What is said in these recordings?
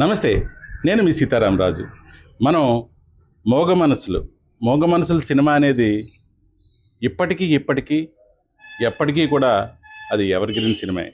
నమస్తే నేను మీ సీతారామరాజు. మనం మోగ మనసులు మోగ మనసులు సినిమా అనేది ఇప్పటికీ ఇప్పటికీ ఎప్పటికీ కూడా అది ఎవరిగిరిన సినిమా.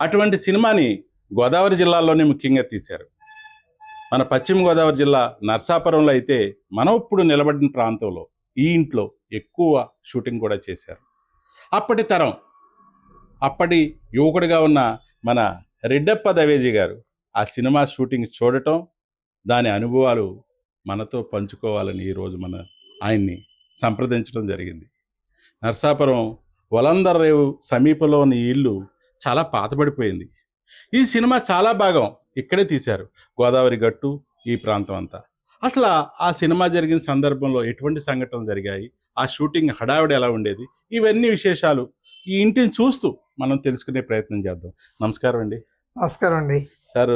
అటువంటి సినిమాని గోదావరి జిల్లాలోనే ముఖ్యంగా తీశారు. మన పశ్చిమ గోదావరి జిల్లా నర్సాపురంలో అయితే మనం ఇప్పుడు నిలబడిన ప్రాంతంలో ఈ ఇంట్లో ఎక్కువ షూటింగ్ కూడా చేశారు. అప్పటి తరం అప్పటి యువకుడిగా ఉన్న మన రెడ్డప్ప దవేజీ గారు ఆ సినిమా షూటింగ్ చూడటం దాని అనుభవాలు మనతో పంచుకోవాలని ఈరోజు మన ఆయన్ని సంప్రదించడం జరిగింది. నర్సాపురం వలందర్రేవు సమీపంలో ఉన్న ఇల్లు చాలా పాతబడిపోయింది. ఈ సినిమా చాలా భాగం ఇక్కడే తీశారు గోదావరి గట్టు ఈ ప్రాంతం అంతా. అసలు ఆ సినిమా జరిగిన సందర్భంలో ఎటువంటి సంఘటనలు జరిగాయి? ఆ షూటింగ్ హడావిడి ఎలా ఉండేది? ఇవన్నీ విశేషాలు ఈ ఇంటిని చూస్తూ మనం తెలుసుకునే ప్రయత్నం చేద్దాం. నమస్కారం అండి నమస్కారం అండి. సార్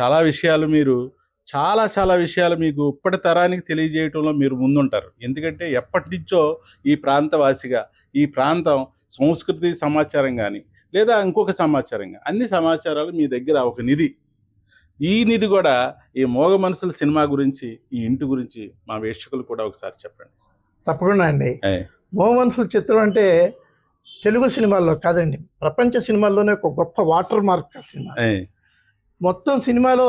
చాలా విషయాలు మీరు చాలా చాలా విషయాలు మీకు ఇప్పటి తరానికి తెలియజేయటంలో మీరు ముందుంటారు. ఎందుకంటే ఎప్పటి నుంచో ఈ ప్రాంతవాసిగా ఈ ప్రాంతం సంస్కృతి సమాచారం కానీ లేదా ఇంకొక సమాచారం కానీ అన్ని సమాచారాలు మీ దగ్గర ఒక నిధి. ఈ నిధి కూడా ఈ మోగ మనసుల సినిమా గురించి ఈ ఇంటి గురించి మా వీక్షకులు కూడా ఒకసారి చెప్పండి. తప్పకుండా అండి. ఏయ్. మోమన్సు చిత్రం అంటే తెలుగు సినిమాల్లో కాదండి. ప్రపంచ సినిమాల్లోనే ఒక గొప్ప వాటర్ మార్క్ సినిమా. మొత్తం సినిమాలో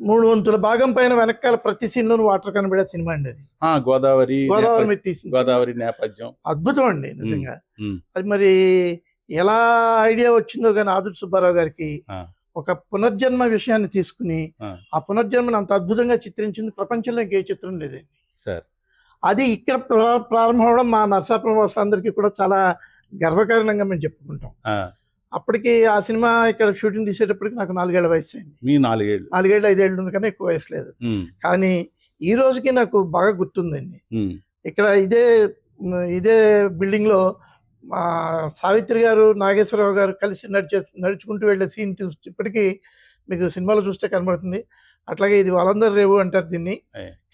మూడు వంతుల భాగం పైన వెనకాల ప్రతి సీన్లోనూ వాటర్ కనబడే సినిమా అండి అది. గోదావరి గోదావరి మీద తీసింది గోదావరి నేపథ్యం. అద్భుతం అండి నిజంగా. అది మరి ఎలా ఐడియా వచ్చిందో కానీ ఆదుర్ సుబ్బారావు గారికి. ఒక పునర్జన్మ విషయాన్ని తీసుకుని ఆ. ఆ పునర్జన్మను అంత అద్భుతంగా చిత్రించింది ప్రపంచంలో ఇంకే చిత్రం లేదండి. సార్ అది ఇక్కడ ప్రా- ప్రారంభం అవడం మా నర్సాపురం వాసులందరికీ కూడా చాలా గర్వకారణంగా మేము చెప్పుకుంటాం. అప్పటికి ఆ సినిమా ఇక్కడ షూటింగ్ తీసేటప్పటికి నాకు నాలుగేళ్ళ వయసు అయింది మీ నాలుగేళ్ళు. నాలుగేళ్ళు ఐదేళ్ళు ఉంది కన్నా ఎక్కువ వయసు లేదు. కానీ ఈ రోజుకి నాకు బాగా గుర్తుందండి. ఇక్కడ ఇదే ఇదే బిల్డింగ్లో మా సావిత్రి గారు నాగేశ్వరరావు గారు కలిసి నడిచే నడుచుకుంటూ వెళ్ళే సీన్ ఇప్పటికీ మీకు సినిమాలో చూస్తే కనబడుతుంది. అట్లాగే ఇది వలందర్ రేవు అంటారు దీన్ని.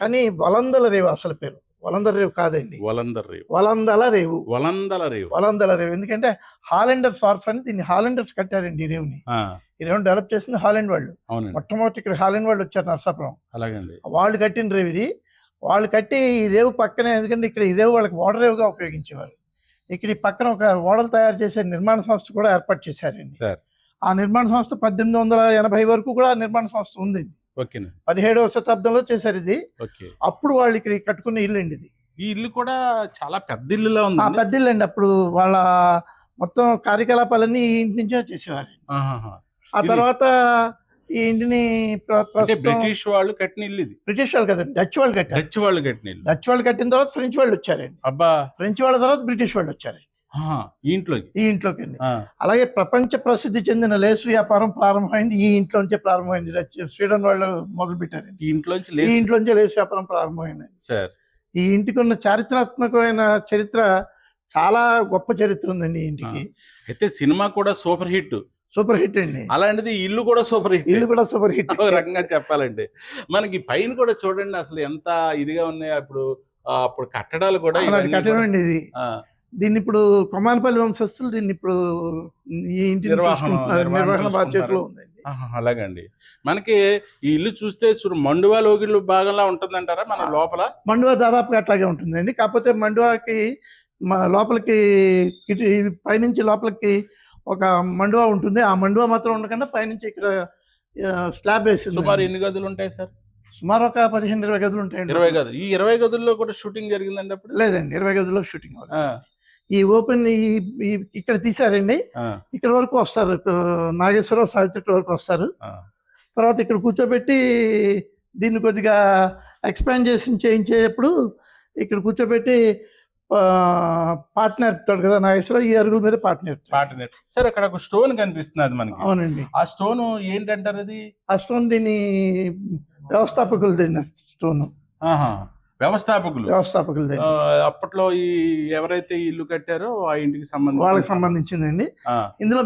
కానీ వలందల రేవు అసలు పేరు. వలందర్ రేవు కాదండి. వలందర్ రేవు. వలందల రేవు. వలందల రేవు. వలందల రేవు. ఎందుకంటే హాలెండర్స్ ఆర్ఫ్ అని దీన్ని హాలెండర్స్ కట్టారండి ఈ రేవుని. ఈ రేవుని డెవలప్ చేసింది హాలెండ్ వాళ్ళు. మొట్టమొదటి ఇక్కడ హాలెండ్ వాళ్ళు వచ్చారు నర్సాపురం. అలాగండి. వాళ్ళు కట్టిన రేవు ఇది. వాళ్ళు కట్టి ఈ రేవు పక్కనే ఎందుకంటే ఇక్కడ ఈ రేవు వాళ్ళకి ఓడ రేవుగా ఉపయోగించేవారు. ఇక్కడ ఈ పక్కన ఒక ఓడలు తయారు చేసే నిర్మాణ సంస్థ కూడా ఏర్పాటు చేశారండి. సార్. ఆ నిర్మాణ సంస్థ పద్దెనిమిది వందల ఎనభై వరకు కూడా ఆ నిర్మాణ సంస్థ ఉందండి. పదిహేడవ శతాబ్దంలో చేశారు ఇది. ఓకే. అప్పుడు వాళ్ళు ఇక్కడ కట్టుకున్న ఇల్లు అండి ఇది. ఈ ఇల్లు కూడా చాలా పెద్ద ఇల్లులా ఆ ఉంది పెద్ద ఇల్లు అండి అప్పుడు వాళ్ళ మొత్తం కార్యకలాపాలన్నీ ఈ ఇంటి నుంచే చేసేవారు. ఆ తర్వాత ఈ ఇంటిని బ్రిటిష్ వాళ్ళు కట్టిన ఇల్లు ఇది. బ్రిటిష్ వాళ్ళు కదండి డచ్ వాళ్ళు కట్టారు. డచ్ వాళ్ళు కట్టిన ఇల్లు. డచ్ వాళ్ళు కట్టిన తర్వాత ఫ్రెంచ్ వాళ్ళు వచ్చారండి. అబ్బా. ఫ్రెంచ్ వాళ్ళ తర్వాత బ్రిటిష్ వాళ్ళు వచ్చారు ఈ ఇంట్లోకి. ఈ ఇంట్లోకి అండి. అలాగే ప్రపంచ ప్రసిద్ధి చెందిన లేసు వ్యాపారం ప్రారంభమైంది. ఈ ఇంట్లోంచే ప్రారంభమైంది. స్వీడన్ వాళ్ళు మొదలు పెట్టారండి ఈ ఇంట్లోంచి ఈ ఇంట్లోంచే లేసు వ్యాపారం ప్రారంభమైంది సార్. ఈ ఇంటికి ఉన్న చారిత్రాత్మకమైన చరిత్ర చాలా గొప్ప చరిత్ర ఉందండి ఈ ఇంటికి. అయితే సినిమా కూడా సూపర్ హిట్. సూపర్ హిట్ అండి. అలాంటిది ఇల్లు కూడా సూపర్ హిట్. ఇల్లు కూడా సూపర్ హిట్. రకంగా చెప్పాలంటే. మనకి పైన కూడా చూడండి అసలు ఎంత ఇదిగా ఉన్నాయి అప్పుడు అప్పుడు కట్టడాలు కూడా కట్టడం అండి ఇది. దీన్ని ఇప్పుడు కొమానపల్లి వంశస్థులు దీన్ని ఇప్పుడు ఈ ఇంటిని నిర్వహణ- బాధ్యతలో. ఉందండి. అలాగండి. మనకి ఈ ఇల్లు చూస్తే చూడు మండువా లోగిళ్ళు భాగంలా ఉంటుందంటారా మన లోపల? మండువా దాదాపుగా అట్లాగే ఉంటుందండి. కాకపోతే మండువాకి మా లోపలికి ఇటు పైనుంచి లోపలికి ఒక మండువా ఉంటుంది. ఆ మండువా మాత్రం ఉండకుండా పైనుంచి ఇక్కడ స్లాబ్ వేసింది సుమారు ఎన్ని గదులు ఉంటాయి సార్? సుమారు ఒక పదిహేను ఇరవై గదులు ఉంటాయండి. ఇరవై గదులు. ఈ ఇరవై గదుల్లో కూడా షూటింగ్ జరిగిందండి అప్పుడు? లేదండి ఇరవై గదుల్లో షూటింగ్ ఈ ఓపెన్ ఈ ఇక్కడ తీసారండి ఇక్కడ వరకు వస్తారు. నాగేశ్వరరావు సావిత్రి ఇక్కడ వరకు వస్తారు. తర్వాత ఇక్కడ కూర్చోబెట్టి దీన్ని కొద్దిగా ఎక్స్పాండ్ చేసి చేయించేటప్పుడు ఇక్కడ కూర్చోబెట్టి పార్ట్నర్ నేర్పుతాడు కదా నాగేశ్వరరావు ఈ అరుగుల మీద పార్ట్నర్ పాట నేర్చు సార్ అక్కడ ఒక స్టోన్ కనిపిస్తుంది మనకి. అవునండి. ఆ స్టోన్ ఏంటంటారు అది? ఆ స్టోన్ దీన్ని వ్యవస్థాపకులు దీన్ని స్టోన్. ఆహా, వ్యవస్థాపకులు. వ్యవస్థాపకులు అప్పట్లో ఈ ఎవరైతే ఇల్లు కట్టారో ఆ ఇంటికి వాళ్ళకి సంబంధించి సంబంధించిందండి. ఆ, ఇందులో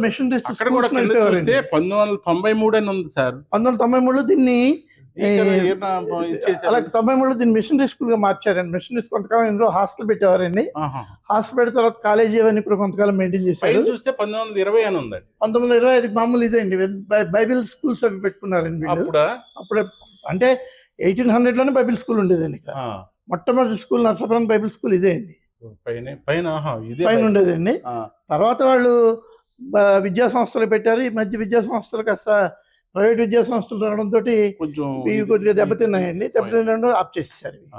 అక్కడ కూడా చూస్తే పంతొమ్మిది వందల తొంభై మూడు అని ఉంది సార్. పంతొమ్మిది వందల తొంభై మూడులో దీన్ని అలాగే తొంభై మూడులో దీన్ని మిషనరీ స్కూల్గా మార్చారండి. మిషనరీ స్కూల్ కొంతకాలం ఇందులో హాస్టల్ పెట్టేవారండి. హాస్టల్ పెట్టిన తర్వాత కాలేజీ అవన్నీ కూడా కొంతకాలం మెయింటైన్ చేశారు. చూస్తే పంతొమ్మిది వందల ఇరవై అని ఉందండి. పంతొమ్మిది వందల ఇరవై ఐదు మామూలు ఇదే అండి బైబిల్ స్కూల్స్ అవి పెట్టుకున్నారండి అప్పుడు అంటే ఎయిటీన్ హండ్రెడ్లోనే బైబిల్ స్కూల్ ఉండేదండి ఇక్కడ. మొట్టమొదటి స్కూల్ నరసాపురం బైబిల్ స్కూల్ ఇదే అండి. పైన. ఉండేదండి. తర్వాత వాళ్ళు విద్యా సంస్థలు పెట్టారు. ఈ మధ్య విద్యా సంస్థలు కాస్త ప్రైవేట్ విద్యా సంస్థలు రావడంతో కొంచెం కొద్దిగా దెబ్బతిన్నాయండి. ఇది- దెబ్బతిన్న ఆప్ చేసేసారు.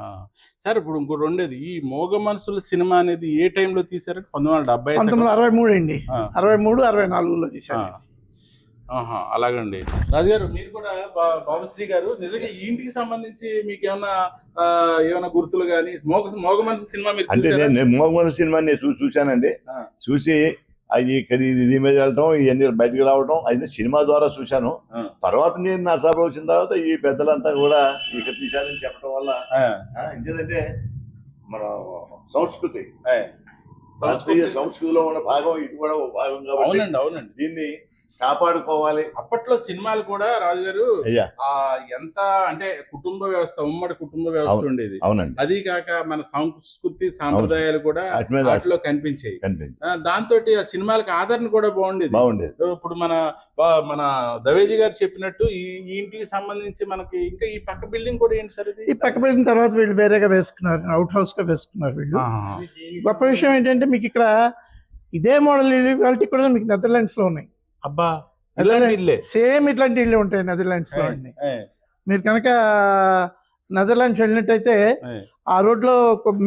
సార్ ఇప్పుడు ఇంకో రెండేది. ఈ మోగ మనసుల సినిమా అనేది ఏ టైంలో తీసారు పంతొమ్మిది వందల డెబ్బై పంతొమ్మిది వందల అరవై మూడు అండి. అరవై మూడు అరవై నాలుగులో. తీశారు ఆహా, అలాగండి రాజుగారు మీరు కూడా బాబుశ్రీ గారు నిజంగా ఈ ఇంటికి సంబంధించి మీకు ఏమైనా ఏమైనా గుర్తులు కానీ మోగ మోగ మనసు సినిమా మీరు అంటే? నేను మోగమన సినిమా నేను చూ చూశానండి. చూసి అది ఇక్కడ ఇది మీద వెళ్ళటం ఇవన్నీ బయటకు రావడం అది సినిమా ద్వారా చూశాను. తర్వాత నేను నరసాపు వచ్చిన తర్వాత ఈ పెద్దలంతా కూడా ఇక్కడ తీశారని చెప్పడం వల్ల ఇంకేదంటే మన సంస్కృతి. భారతీయ సంస్కృతిలో ఉన్న భాగం ఇది కూడా ఒక భాగం కాబట్టి అవునండి అవునండి దీన్ని కాపాడుకోవాలి. అప్పట్లో సినిమాలు కూడా రాజుగారు అయ్యా. ఆ ఎంత అంటే కుటుంబ వ్యవస్థ ఉమ్మడి కుటుంబ వ్యవస్థ. ఉండేది. అవునండి. అది కాక మన సంస్కృతి సాంప్రదాయాలు కూడా వాటిలో కనిపించాయి కనిపించి దాంతో ఆ సినిమాలకి ఆదరణ కూడా బాగుండేది. బాగుండేది. ఇప్పుడు మన బా- మన దవేజీ గారు చెప్పినట్టు ఈ ఇంటికి సంబంధించి మనకి ఇంకా ఈ పక్క బిల్డింగ్ కూడా ఏంటి సార్ ఈ పక్క వెళ్ళిన తర్వాత వీళ్ళు వేరేగా వేసుకున్నారు అవుట్ హౌస్గా వేసుకున్నారు వీళ్ళు. గొప్ప విషయం ఏంటంటే మీకు ఇక్కడ ఇదే మోడల్ ఇవాళ కూడా మీకు నెదర్లాండ్స్లో ఉన్నాయి. అబ్బా ఇల్లే. సేమ్ ఇట్లాంటి ఇల్లు ఉంటాయి నెదర్లాండ్స్లో ఏ, మీరు కనుక నెదర్లాండ్స్ వెళ్ళినట్టయితే. ఆ రోడ్లో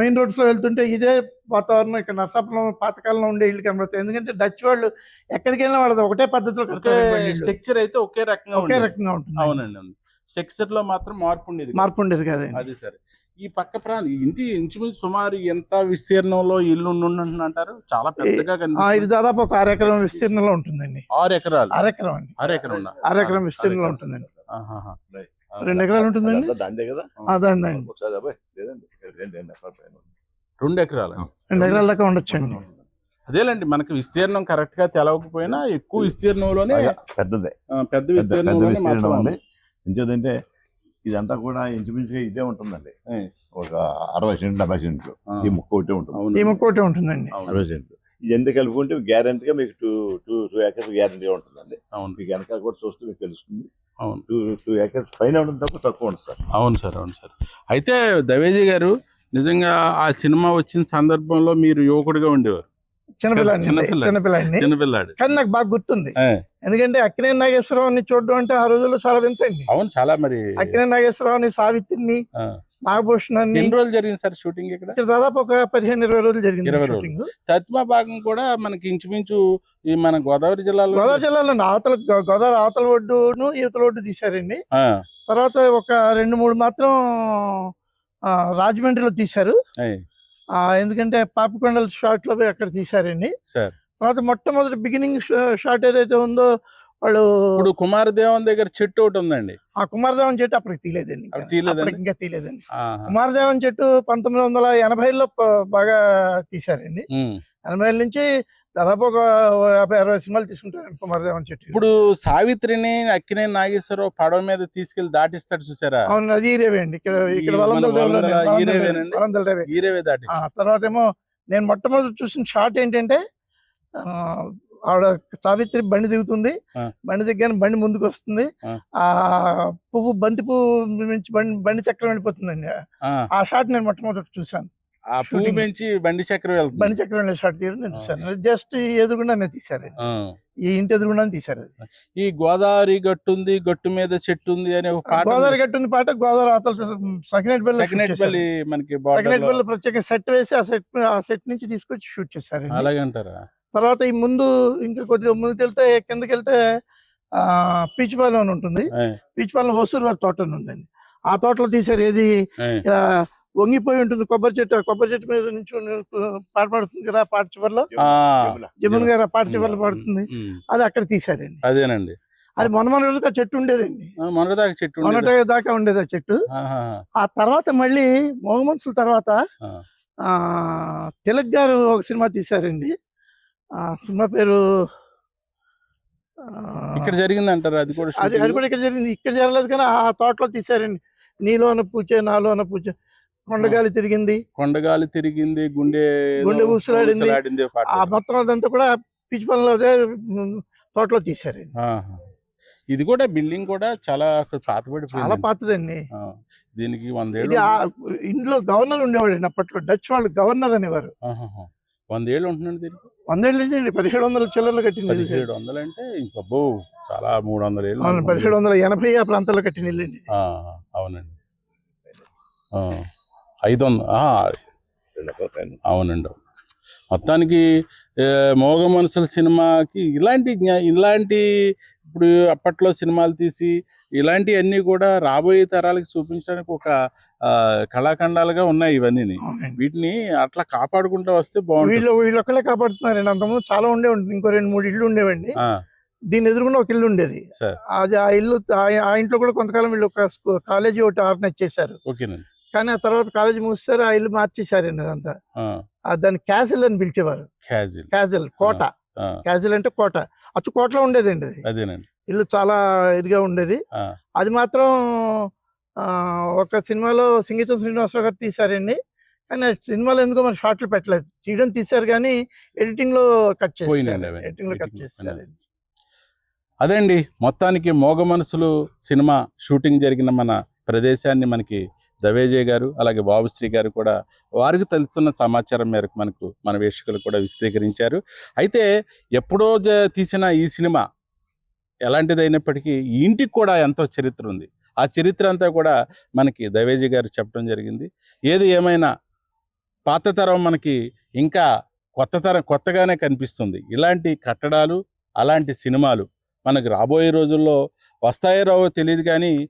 మెయిన్ రోడ్స్లో వెళ్తుంటే ఇదే వాతావరణం ఇక్కడ నరసాపురం పాతకాలంలో ఉండే ఇల్లు కనబడతాయి. ఎందుకంటే డచ్ వాళ్ళు ఎక్కడికి వెళ్ళినా వాళ్ళది ఒకటే పద్ధతిలో ఇళ్ళ. స్ట్రక్చర్ అయితే ఒకే రకంగా ఒకే. రకంగా ఉంటుంది అవునండి అవును. స్ట్రక్చర్లో మాత్రం మార్పు ఉండేది మార్పు ఉండేది కదండి. అది సరే. ఈ పక్క ప్రాంతం ఇంటి ఇంచుమించు సుమారు ఎంత విస్తీర్ణంలో ఇల్లు అంటారు చాలా పెద్దగా ఆ, ఇది దాదాపు ఒక అరెకరం విస్తీర్ణంలో ఉంటుందండి. ఆరు ఎకరాలు అరెకరం అండి. ఉందా? అరెకరం విస్తీర్ణంలో అరెకరం. ఉంటుందండి. రెండు ఎకరాలు ఉంటుందండి? దాందే కదా? రెండు ఎకరాల. రెండు ఎకరాలు? దాకా ఉండొచ్చండి. అదేలేండి మనకి విస్తీర్ణం కరెక్ట్గా తెలవకపోయినా ఎక్కువ విస్తీర్ణంలోనే పెద్దదే. ఆ, పెద్ద విస్తీర్ణంలోనే విస్తీర్ణం మాత్రం అండి ఇంకేదంటే ఇదంతా కూడా ఇంచుమించుగా ఇదే ఉంటుందండి. ఒక అరవై సెంట్లు డెబ్బై సెంట్లు. ఈ ముక్క ఒకటే ఉంటుంది. ఈ ముక్కోటి ఉంటుందండి. అవును. అరవై సెంట్లు. ఇది ఎంత కలుపుకుంటే గ్యారంటీగా మీకు టూ టూ టూ ఏకర్స్ గ్యారంటీగా ఉంటుందండి. అవును. మీకు వెనకాల కూడా చూస్తే మీకు తెలుస్తుంది. అవును. టూ టూ ఏకర్స్ పైన ఉంటుంది తప్ప తక్కువ ఉంటుంది సార్. అవును సార్ అవును సార్. అయితే దవేజీ గారు నిజంగా ఆ సినిమా వచ్చిన సందర్భంలో మీరు యువకుడిగా ఉండేవారు. చిన్నపిల్లండి చిన్నపిల్ల. చిన్నపిల్లండి. కానీ నాకు బాగా గుర్తుంది. ఎందుకంటే అక్కినే నాగేశ్వరరావుని చూడడం అంటే ఆ రోజుల్లో చాలా వింతండి. అవును చాలా మరి. అక్కినే నాగేశ్వరరావుని సావిత్రిని. నాగభూషణాన్ని ఎన్ని రోజులు జరిగింది సార్ షూటింగ్ ఇక్కడ? దాదాపు ఒక పదిహేను ఇరవై రోజులు జరిగింది ఇరవై రోజులు. షూటింగ్. తత్మ భాగం కూడా మనకి ఇంచుమించు ఈ మన గోదావరి జిల్లాలో గోదావరి జిల్లాలో అవతల గోదావరి అవతల ఒడ్డును ఈతల ఒడ్డు తీశారండి. తర్వాత ఒక రెండు మూడు మాత్రం రాజమండ్రిలో తీశారు. ఎందుకంటే పాపికొండల షాట్లో అక్కడ తీశారండి తర్వాత మొట్టమొదటి బిగినింగ్ షాట్ ఏదైతే ఉందో వాళ్ళు ఇప్పుడు కుమారదేవన్ దగ్గర చెట్టు ఒకటి ఉందండి ఆ కుమారదేవన్ చెట్టు అప్పటికి తీయలేదండి ఇంకా. ఆహా. కుమారదేవన్ చెట్టు పంతొమ్మిది వందల ఎనభైలో బాగా తీశారండి. ఎనభై నుంచి దాదాపు ఒక యాభై అరవై సినిమాలు తీసుకుంటారండి కుమారదేవన్ చెట్టు. ఇప్పుడు సావిత్రిని అక్కినే నాగేశ్వరరావు పడవ మీద తీసుకెళ్ళి దాటిస్తాడు చూసారా? అవును అది ఈరేవే అండి. ఇక్కడ ఇక్కడ వలందల. ఈరేవే దాటి. ఆ తర్వాత ఏమో నేను మొట్టమొదటి చూసిన షాట్ ఏంటంటే ఆ, ఆవిడ సావిత్రి బండి దిగుతుంది. బండి దిగ్గానే బండి ముందుకు వస్తుంది. ఆ. పువ్వు బంతి పువ్వు నుంచి బండి బండి చక్రం వెళ్ళిపోతుందండి. ఆ, షాట్ నేను మొట్టమొదటి చూశాను. ఆ పువ్వు. పెంచి బండి చక్రం వెళ్తుంది. బండి చక్రం షాట్ తీయడం నేను ఆ. చూశాను జస్ట్ ఎదురుగుండా నేను తీశారు. ఆ. ఈ ఇంటి ఎదురుగుండా అది. ఈ గోదావరి గట్టు ఉంది గట్టు మీద చెట్టు ఉంది అనే ఒక పాట గోదావరి గట్టుని పాట గోదావరి అవతల సకినేట్ బల్లి మనకి సకినేట్ బార్డర్ బెల్ ప్రత్యేక సెట్ వేసి ఆ సెట్ ఆ సెట్ నుంచి తీసుకొచ్చి షూట్ చేశారు. అలాగే అంటారా? తర్వాత ఈ ముందు ఇంకా కొద్దిగా ముందుకు వెళ్తే కిందకి వెళ్తే ఆ పీచుపాలెం అని ఉంటుంది. ఏ, పీచుపాలెం హొసూరు వారి తోట ఉందండి. ఆ తోటలో తీశారు ఏది? వంగిపోయి ఉంటుంది కొబ్బరి చెట్టు. ఆ కొబ్బరి చెట్టు మీద నుంచి పాట పాడుతుంది కదా పాట చివరిలో. జమున. గారు ఆ పాట చివరిలో పాడుతుంది. అది అక్కడ తీశారండి. అదేనండి. అది మొన్న మొన్న రోజుకి ఆ చెట్టు ఉండేదండి. ఆ, మొన్నటిదాకా చెట్టు. మొన్నటి దాకా ఉండేది ఆ చెట్టు. ఆ తర్వాత మళ్ళీ మోగమన్సుల తర్వాత ఆ. ఆ తిలక్ గారు ఒక సినిమా తీశారండి. ఆ సినిమా పేరు ఇక్కడ జరిగింది అంటారు అది కూడా అది? కూడా ఇక్కడ జరిగింది. ఇక్కడ జరగలేదు కానీ ఆ తోటలో తీశారండి. నీలో అన్న పూచే నాలో అన్న పూచే కొండగాలి తిరిగింది. కొండగాలి తిరిగింది గుండె గుండె ఊసలాడింది. ఆ మొత్తం అదంతా కూడా పిచ్చి పనులు తోటలో తీశారండి. ఆహా. ఇది కూడా బిల్డింగ్ కూడా చాలా పాతబడిపోయింది చాలా పాతదండి. దీనికి వందేళ్ళు ఇంట్లో గవర్నర్ ఉండేవాడు అప్పట్లో డచ్ వాళ్ళు గవర్నర్ అనేవారు. వందేళ్ళు ఉంటున్నాడు దీనికి. వందేళ్ళు అండి? పదిహేడు వందల చిల్లర్లు కట్టింది. పదిహేడు వందలు అంటే ఇంకబ్బో చాలా మూడు వందల ఏళ్ళు పదిహేడు వందల ఎనభై ఆ ప్రాంతాల్లో కట్టిన ఇల్లు అండి ఆ, అవునండి. ఆ, ఐదు అవునండి. అవును. మొత్తానికి మోగ మనసుల సినిమాకి ఇలాంటి జ్ఞా- ఇలాంటి ఇప్పుడు అప్పట్లో సినిమాలు తీసి ఇలాంటివన్నీ కూడా రాబోయే తరాలకు చూపించడానికి ఒక కళాఖండాలుగా ఉన్నాయి ఇవన్నీ వీటిని అట్లా కాపాడుకుంటూ వస్తే బాగుంటుంది. వీళ్ళు వీళ్ళు ఒక్కలే కాపాడుతున్నారండి అంతకుముందు చాలా ఉండే ఉంటుంది ఇంకో రెండు మూడు ఇళ్ళు ఉండేవండి ఆ, దీని ఎదురుగుండా ఒక ఇల్లు ఉండేది. సరే. అది ఆ ఇల్లు ఆ- ఆ ఇంట్లో కూడా కొంతకాలం వీళ్ళు ఒక కాలేజీ ఒకటి ఆర్గనైజ్ చేశారు. ఓకేనండి. కానీ ఆ తర్వాత కాలేజీ మూసారు ఆ ఇల్లు మార్చేశారండి అదంతా దాన్ని క్యాసిల్ అని పిలిచేవారు. క్యాజిల్. క్యాజిల్ కోట. క్యాజిల్ అంటే కోట. అచ్చు కోటలో ఉండేదండి అది. అదేనండి. ఇల్లు చాలా ఇదిగా ఉండేది. అది మాత్రం ఒక సినిమాలో సింగీతం శ్రీనివాసరావు గారు తీశారండి. కానీ ఆ సినిమాలో ఎందుకో మరి షార్ట్లు పెట్టలేదు. తీయడం తీశారు కానీ ఎడిటింగ్లో కట్ చేశారు. ఎడిటింగ్లో కట్లో చేశారు అదండి మొత్తానికి మోగ మనసులు సినిమా షూటింగ్ జరిగిన మన ప్రదేశాన్ని మనకి దవేజయ్ గారు అలాగే బాబుశ్రీ గారు కూడా వారికి తెలుస్తున్న సమాచారం మేరకు మనకు మన వేషకులు కూడా విశదీకరించారు. అయితే ఎప్పుడో జ- తీసిన ఈ సినిమా ఎలాంటిదైనప్పటికీ ఇంటికి కూడా ఎంతో చరిత్ర ఉంది. ఆ చరిత్ర అంతా కూడా మనకి దవేజీ గారు చెప్పడం జరిగింది. ఏది ఏమైనా పాత తరం మనకి ఇంకా కొత్త తరం కొత్తగానే కనిపిస్తుంది. ఇలాంటి కట్టడాలు అలాంటి సినిమాలు మనకు రాబోయే రోజుల్లో వస్తాయో రావో తెలియదు కానీ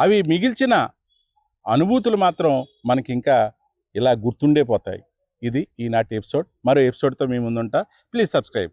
అవి మిగిల్చిన అనుభూతులు మాత్రం మనకి ఇంకా ఇలా గుర్తుండే పోతాయి. ఇది ఈనాటి ఎపిసోడ్. మరో ఎపిసోడ్తో మీ ముందుంటా. Please subscribe.